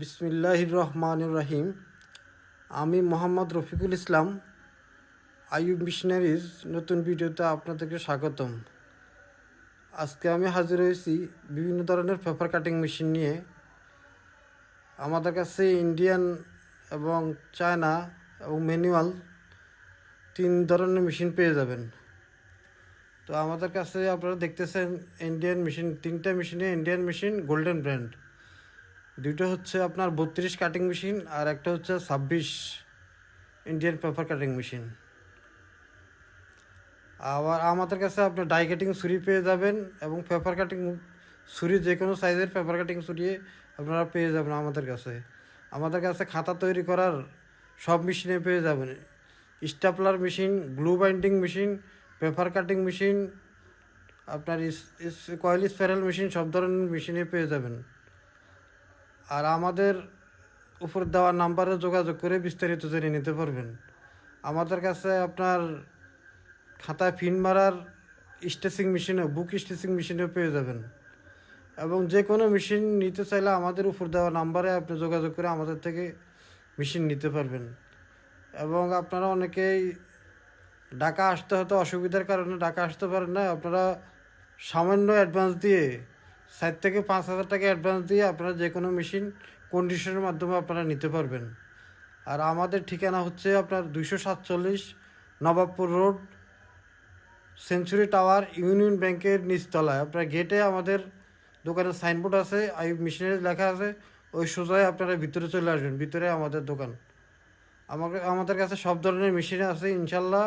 বিসমিল্লাহির রহমান রহিম আমি মোহাম্মদ রফিকুল ইসলাম, আইয়ুব মিশনারির নতুন ভিডিওতে আপনাদেরকে স্বাগতম। আজকে আমি হাজির হয়েছি বিভিন্ন ধরনের পেপার কাটিং মেশিন নিয়ে। আমাদের কাছে ইন্ডিয়ান এবং চায়না এবং ম্যানুয়াল তিন ধরনের মেশিন পেয়ে যাবেন। তো আমাদের কাছে আপনারা দেখতেছেন, ইন্ডিয়ান মেশিন, তিনটা মেশিনে ইন্ডিয়ান মেশিন, গোল্ডেন ব্র্যান্ড। দুটো হচ্ছে আপনার বত্রিশ কাটিং মেশিন আর একটা হচ্ছে ছাব্বিশ ইন্ডিয়ান পেপার কাটিং মেশিন আবার আমাদের কাছে আপনি ডাই কাটিং ছুরি পেয়ে যাবেন এবং পেপার কাটিং ছুরি যে কোনো সাইজের পেপার কাটিং ছুরি আপনারা পেয়ে যাবেন আমাদের কাছে। আমাদের কাছে খাতা তৈরি করার সব মেশিনে পেয়ে যাবেন। Stapler machine glue binding machine paper cutting machine আপনার কয়েল স্প্যারেল মেশিন সব ধরনের মেশিনে পেয়ে যাবেন। আর আমাদের উপর দেওয়া নাম্বারে যোগাযোগ করে বিস্তারিত জেনে নিতে পারবেন। আমাদের কাছে আপনার খাতায় ফিন মারার স্টেচিং মেশিনও, বুক স্টেচিং মেশিনেও পেয়ে যাবেন। এবং যে কোনো মেশিন নিতে চাইলে আমাদের উপর দেওয়া নাম্বারে আপনি যোগাযোগ করে আমাদের থেকে মেশিন নিতে পারবেন। এবং আপনারা অনেকেই ঢাকা আসতে হয়তো অসুবিধার কারণে ঢাকা আসতে পারেন না, আপনারা সামান্য অ্যাডভান্স দিয়ে ষাট থেকে পাঁচ হাজার টাকা অ্যাডভান্স দিয়ে আপনারা যে কোনো মেশিন কন্ডিশনের মাধ্যমে আপনারা নিতে পারবেন। আর আমাদের ঠিকানা হচ্ছে আপনার দুইশো সাতচল্লিশ Nawabpur road, century tower, union ব্যাংকের নিচতলায়। আপনার গেটে আমাদের দোকানের সাইনবোর্ড আছে আই মেশিনারি লেখা আছে, ওই সোজায় আপনারা ভিতরে চলে আসবেন, ভিতরে আমাদের দোকান। আমাকে, আমাদের কাছে সব ধরনের মেশিন আছে, ইনশাল্লাহ